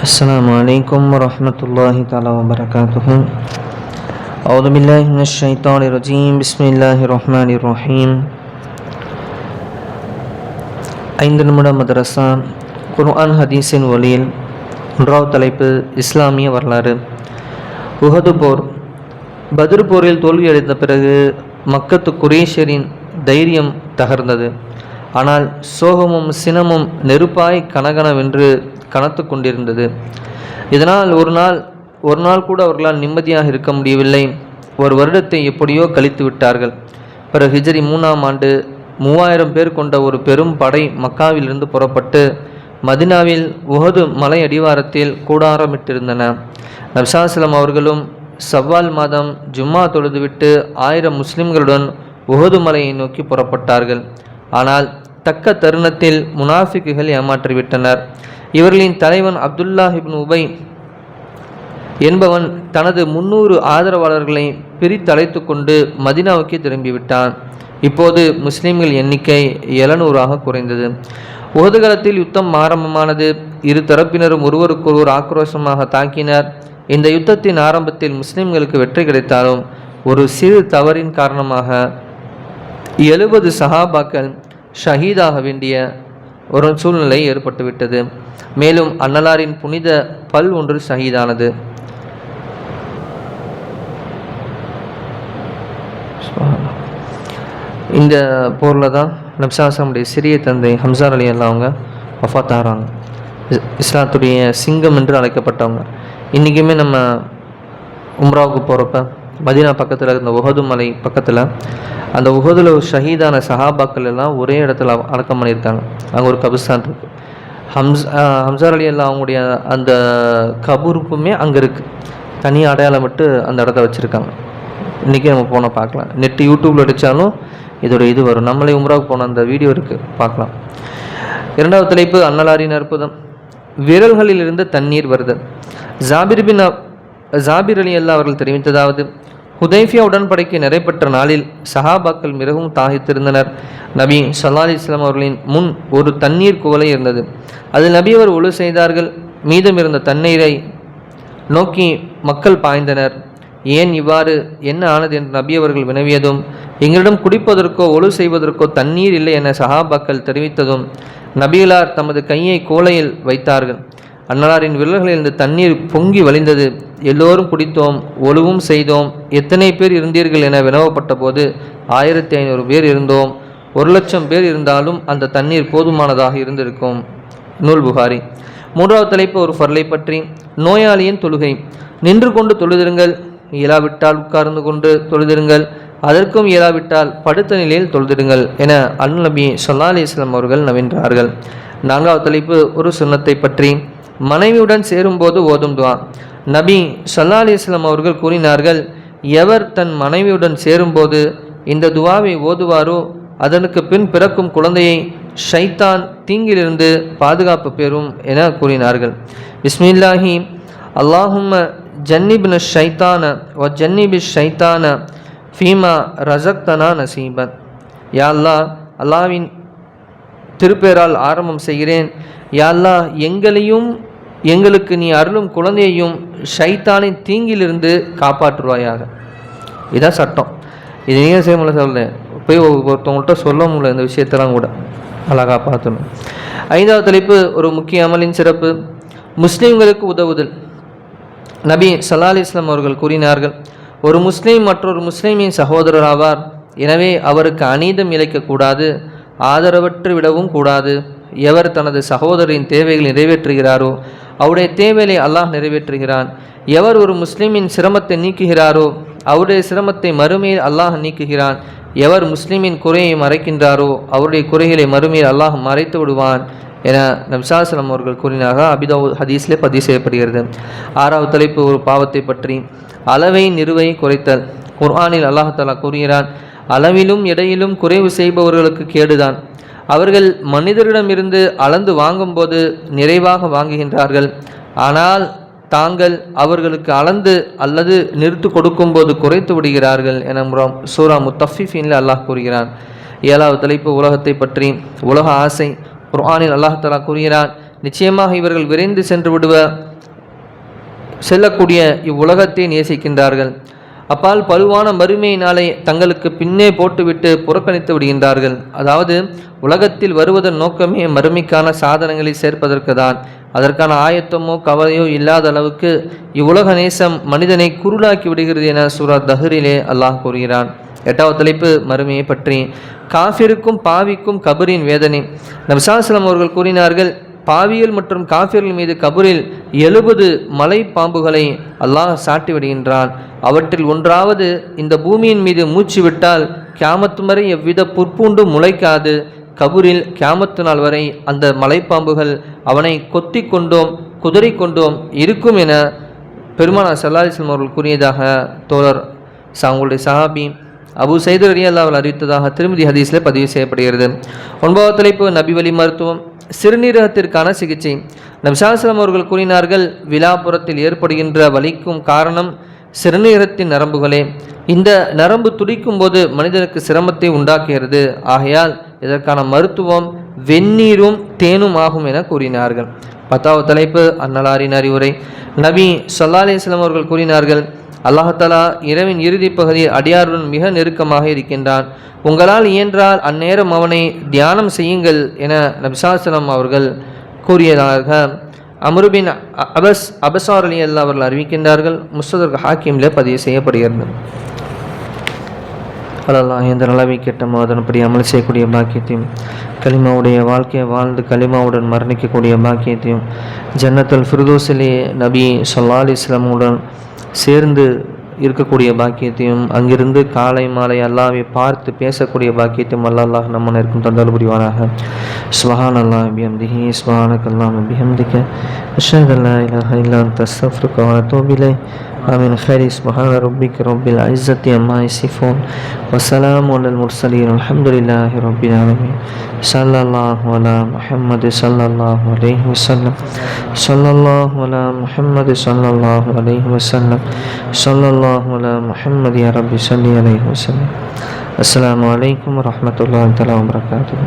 السلام عليكم ورحمة الله تعالى وبركاته أعوذ بالله من الشيطان الرجيم بسم الله الرحمن الرحيم ஐந்து நிமிட மதரசா குர்ஆன் ஹதீஸின் ஒளியில் ஒன்றாவது தலைப்பு இஸ்லாமிய வரலாறு உஹது போர் பத்ர் போரில் தோல்வியடைந்த பிறகு மக்கத்து குரேஷரின் தைரியம் தகர்ந்தது ஆனால் சோகமும் சினமும் நெருப்பாய் கனகனவென்று கனத்து கொண்டிருந்தது. இதனால் ஒரு நாள் ஒரு நாள் கூட அவர்களால் நிம்மதியாக இருக்க முடியவில்லை. ஒரு வருடத்தை எப்படியோ கழித்து விட்டார்கள். பிறகு ஹிஜரி மூணாம் ஆண்டு மூவாயிரம் பேர் கொண்ட ஒரு பெரும் படை மக்காவிலிருந்து புறப்பட்டு மதினாவில் உஹது மலை அடிவாரத்தில் கூடாரமிட்டிருந்தன. நப்சாசலம் அவர்களும் சவ்வால் மாதம் ஜும்மா தொழுதுவிட்டு ஆயிரம் முஸ்லிம்களுடன் உகது மலையை நோக்கி புறப்பட்டார்கள். ஆனால் தக்க தருணத்தில் முனாஃபிக்குகள் ஏமாற்றிவிட்டனர். இவர்களின் தலைவன் அப்துல்லா இப்னு உபை என்பவன் தனது முன்னூறு ஆதரவாளர்களை பிரித்தழைத்து கொண்டு மதினாவுக்கு திரும்பிவிட்டான். இப்போது முஸ்லிம்கள் எண்ணிக்கை எழுநூறாக குறைந்தது. உகதுகாலத்தில் யுத்தம் ஆரம்பமானது. இரு தரப்பினரும் ஒருவருக்கொருவர் ஆக்ரோஷமாக தாக்கினர். இந்த யுத்தத்தின் ஆரம்பத்தில் முஸ்லிம்களுக்கு வெற்றி கிடைத்தாலும் ஒரு சிறு தவறின் காரணமாக எழுபது சஹாபாக்கள் ஷஹீதாக வேண்டிய ஒரு சூழ்நிலை ஏற்பட்டுவிட்டது. மேலும் அன்னலாரின் புனித பல் ஒன்று சகிதானது இந்த போரில் தான் நப்சாசமுடைய சிறிய தந்தை ஹம்சார் அலி அல்லா அவங்க வஃபாத் ஆகிறாங்க இஸ்லாத்துடைய சிங்கம் என்று அழைக்கப்பட்டவங்க. இன்றைக்குமே நம்ம உம்ராவுக்கு போகிறப்ப மதீனா பக்கத்தில் இருந்த உகது மலை பக்கத்தில் அந்த உஹதுல ஷஹீதான சஹாபாக்கள் எல்லாம் ஒரே இடத்துல அடக்கம் பண்ணியிருக்காங்க. அங்கே ஒரு கபிஸ்தான் இருக்குது ஹம்ஸ் ஹம்சார் அலி அல்லா அவங்களுடைய அந்த கபூருக்குமே அங்கே இருக்குது தனி அடையாளம் விட்டு அந்த இடத்த வச்சுருக்காங்க. இன்றைக்கி நம்ம போனால் பார்க்கலாம். நெட்டு யூடியூப்பில் அடித்தாலும் இதோட இது வரும். நம்மளே உம்ராவுக்கு போன அந்த வீடியோ இருக்குது பார்க்கலாம். இரண்டாவது தலைப்பு அன்னலாரின் அற்புதம். விரல்களிலிருந்து தண்ணீர் வருது ஜாபிர் பின் ஜாபிர் அலி அல்லா அவர்கள் தெரிவித்ததாவது ஹுதைஃபியா உடன்படிக்கை நிறைவேற்ற நாளில் சஹாபாக்கள் மிகவும் தாகித்திருந்தனர். நபி ஸல்லல்லாஹு அலைஹி அவர்களின் முன் ஒரு தண்ணீர் குவலை இருந்தது. அதில் நபி அவர் ஒழு செய்தார்கள். மீதம் இருந்த தண்ணீரை நோக்கி மக்கள் பாய்ந்தனர். ஏன் இவ்வாறு? என்ன ஆனது? என்று நபி அவர்கள் வினவியதும் எங்களிடம் குடிப்பதற்கோ ஒழு செய்வதற்கோ தண்ணீர் இல்லை என சஹாபாக்கள் தெரிவித்ததும் நபிகளார் தமது கையை கோலையில் வைத்தார்கள். அன்னலாரின் விரல்களிலிருந்து தண்ணீர் பொங்கி வழிந்தது. எல்லோரும் குடித்தோம் ஒழுவும் செய்தோம். எத்தனை பேர் இருந்தீர்கள் என வினவப்பட்ட போது ஆயிரத்தி ஐநூறு பேர் இருந்தோம். ஒரு லட்சம் பேர் இருந்தாலும் அந்த தண்ணீர் போதுமானதாக இருந்திருக்கும். நூல் புகாரி. மூன்றாவது தலைப்பு ஒரு பொருளை பற்றி. நோயாளியின் தொழுகை. நின்று கொண்டு தொழுதிருங்கள். இயலாவிட்டால் உட்கார்ந்து கொண்டு தொழுதிருங்கள். அதற்கும் இயலாவிட்டால் படுத்த நிலையில் தொழுதிடுங்கள் என அல் நபி சொல்லா அலிஸ்லாம் அவர்கள் நவின்றார்கள் நான்காவது தலைப்பு ஒரு சுன்னத்தை பற்றி. மனைவியுடன் சேரும்போது ஓதும் துவா. நபி சல்லா அலிஸ்லாம் அவர்கள் கூறினார்கள் எவர் தன் மனைவியுடன் சேரும்போது இந்த துவாவை ஓதுவாரோ அதனுக்கு பின் பிறக்கும் குழந்தையை ஷைத்தான் தீங்கிலிருந்து பாதுகாப்பு பெறும் என கூறினார்கள். பிஸ்மில்லாஹி அல்லாஹும்ம ஜன்னிபின் ஷைத்தான ஒ ஜன்னிபி ஷைத்தான ஃபீமா ரசக்தனா நசீபன். யாழ்லா அல்லாவின் திருப்பேரால் ஆரம்பம் செய்கிறேன். யாழ்லா எங்களையும் எங்களுக்கு நீ அருளும் குழந்தையையும் ஷைத்தானின் தீங்கிலிருந்து காப்பாற்றுவாயாக. இதான் சட்டம். இது நீங்கள் செய்ய முடியல சொல்ல போய் ஒருத்தவங்கள்ட்ட சொல்ல முடியல இந்த விஷயத்தெல்லாம் கூட. அழகா பார்த்துணும் ஐந்தாவது தலைப்பு ஒரு முக்கிய அமலின் சிறப்பு. முஸ்லீம்களுக்கு உதவுதல். நபி சல்லா இஸ்லாம் அவர்கள் கூறினார்கள் ஒரு முஸ்லீம் மற்றொரு முஸ்லீமின் சகோதரர் ஆவார். எனவே அவருக்கு அநீதம் இழைக்கக்கூடாது ஆதரவற்று விடவும் கூடாது. எவர் தனது சகோதரின் தேவைகளை நிறைவேற்றுகிறாரோ அவருடைய தேவையை அல்லாஹ் நிறைவேற்றுகிறான். எவர் ஒரு முஸ்லீமின் சிரமத்தை நீக்குகிறாரோ அவருடைய சிரமத்தை மறுமையில் அல்லாஹ் நீக்குகிறான். எவர் முஸ்லீமின் குறையை மறைக்கின்றாரோ அவருடைய குறைகளை மறுமையில் அல்லாஹ் மறைத்து விடுவான் என நம்சாசலம் அவர்கள் கூறினாக அபிதாவு ஹதீஸ்லே பதிவு செய்யப்படுகிறது. ஆறாவது தலைப்பு ஒரு பாவத்தை பற்றி. அளவை நிறுவை குறைத்தல். குர்ஆனில் அல்லாஹாலா கூறுகிறான் அளவிலும் எடையிலும் குறைவு செய்பவர்களுக்கு கேடுதான். அவர்கள் மனிதரிடமிருந்து அளந்து வாங்கும்போது நிறைவாக வாங்குகின்றார்கள். ஆனால் தாங்கள் அவர்களுக்கு அளந்து அல்லது நிறுத்து கொடுக்கும்போது குறைத்து விடுகிறார்கள் என சூரா முத்தஃபிஃபின்ல அல்லாஹ் கூறுகிறான். ஏழாவது தலைப்பு உலகத்தை பற்றி. உலக ஆசை. குர்ஆனில் அல்லாஹ் கூறுகிறான் நிச்சயமாக இவர்கள் விரைந்து சென்று விடுவ செல்லக்கூடிய இவ்வுலகத்தை நேசிக்கின்றார்கள். அப்பால் பருவான மறுமை நாளை தங்களுக்கு பின்னே போட்டுவிட்டு புறக்கணித்து விடுகின்றார்கள். அதாவது உலகத்தில் வருவதன் நோக்கமே மறுமைக்கான சாதனங்களை சேர்ப்பதற்கு தான் அதற்கான ஆயத்தமோ கவலையோ இல்லாத அளவுக்கு இவ்வுலக நேசம் மனிதனை குருளாக்கி விடுகிறது என சூரா தஹரிலே அல்லாஹ் கூறுகிறான். எட்டாவது தலைப்பு மறுமையை பற்றி. காஃபிருக்கும் பாவிக்கும் கபரின் வேதனை. நபிசாஸ்லம் அவர்கள் கூறினார்கள் பாவியல் மற்றும் காஃபியர்கள் மீது கபூரில் எழுபது மலை பாம்புகளை அல்லாஹ் சாட்டி விடுகின்றான். அவற்றில் ஒன்றாவது இந்த பூமியின் மீது மூச்சு விட்டால் கியாமத்து வரை எவ்வித புற்பூண்டு முளைக்காது. கபூரில் கியாமத்து நாள் வரை அந்த மலைப்பாம்புகள் அவனை கொத்தி கொண்டோம் குதிரை கொண்டோம் இருக்கும் என பெருமானா சல்லாஹிஸ்லம் அவர்கள் கூறியதாக தோழர் அவங்களுடைய சஹாபி அபு சைதர் அலி அல்லாவில் அறிவித்ததாக திருமதி ஹதீஸில் பதிவு செய்யப்படுகிறது. ஒன்பதாவது தலைப்பு நபி வழி மருத்துவம். சிறுநீரகத்திற்கான சிகிச்சை. நபிசாஸ்லம் அவர்கள் கூறினார்கள் விழாப்புறத்தில் ஏற்படுகின்ற வலிக்கும் காரணம் சிறுநீரகத்தின் நரம்புகளே. இந்த நரம்பு துடிக்கும் போது மனிதனுக்கு சிரமத்தை உண்டாக்குகிறது. ஆகையால் இதற்கான மருத்துவம் வெந்நீரும் தேனும் ஆகும் என கூறினார்கள். பத்தாவது தலைப்பு அன்னலாரின் அறிவுரை. நபி சொல்லா அலிஸ்லாம் அவர்கள் கூறினார்கள் அல்லாஹாலா இரவின் இறுதி பகுதியில் அடியாருடன் மிக நெருக்கமாக இருக்கின்றான். உங்களால் இயன்றால் அந்நேரம் அவனை தியானம் செய்யுங்கள் என நபிசாசனம் அவர்கள் கூறியதாக அமருபின் அபஸ் அபசார் அலி அல்லா அவர்கள் அறிவிக்கின்றார்கள். முஸ்ததர் ஹாக்கிமில் பதிவு செய்யப்படுகிறது. அல்லாஹ் எந்த நிலவை கேட்டமோ அதன்படி அமல் செய்யக்கூடிய பாக்கியத்தையும் கலிமாவுடைய வாழ்க்கையை வாழ்ந்து கலிமாவுடன் மரணிக்கக்கூடிய பாக்கியத்தையும் ஜன்னத்தல் ஃபிர்தோசிலே நபி சொல்லா அலிஸ்லாமுடன் சேர்ந்து இருக்கக்கூடிய பாக்கியத்தையும் அங்கிருந்து காலை மாலை அல்லாவை பார்த்து பேசக்கூடிய பாக்கியத்தையும் அல்லாஹ் நம்ம இருக்கும் தந்தால் புரிவானாக ஸ்வஹான் அல்லா பிஹம்திஹி ஸ்வஹானக் அல்லாம் பிஹம்திக்க அஷஹத் அல்லா இலாஹ இல்லா தஸ்தஃப்ருக வ ومن الخير سبحان ربك رب العزة عما يصفون. وسلام على المرسلين. الحمد لله رب العالمين. صلى الله على محمد صلى الله عليه وسلم. صلى الله على محمد صلى الله عليه وسلم. صلى الله على محمد يا رب صلي عليه وسلم. السلام عليكم ورحمة الله وبركاته.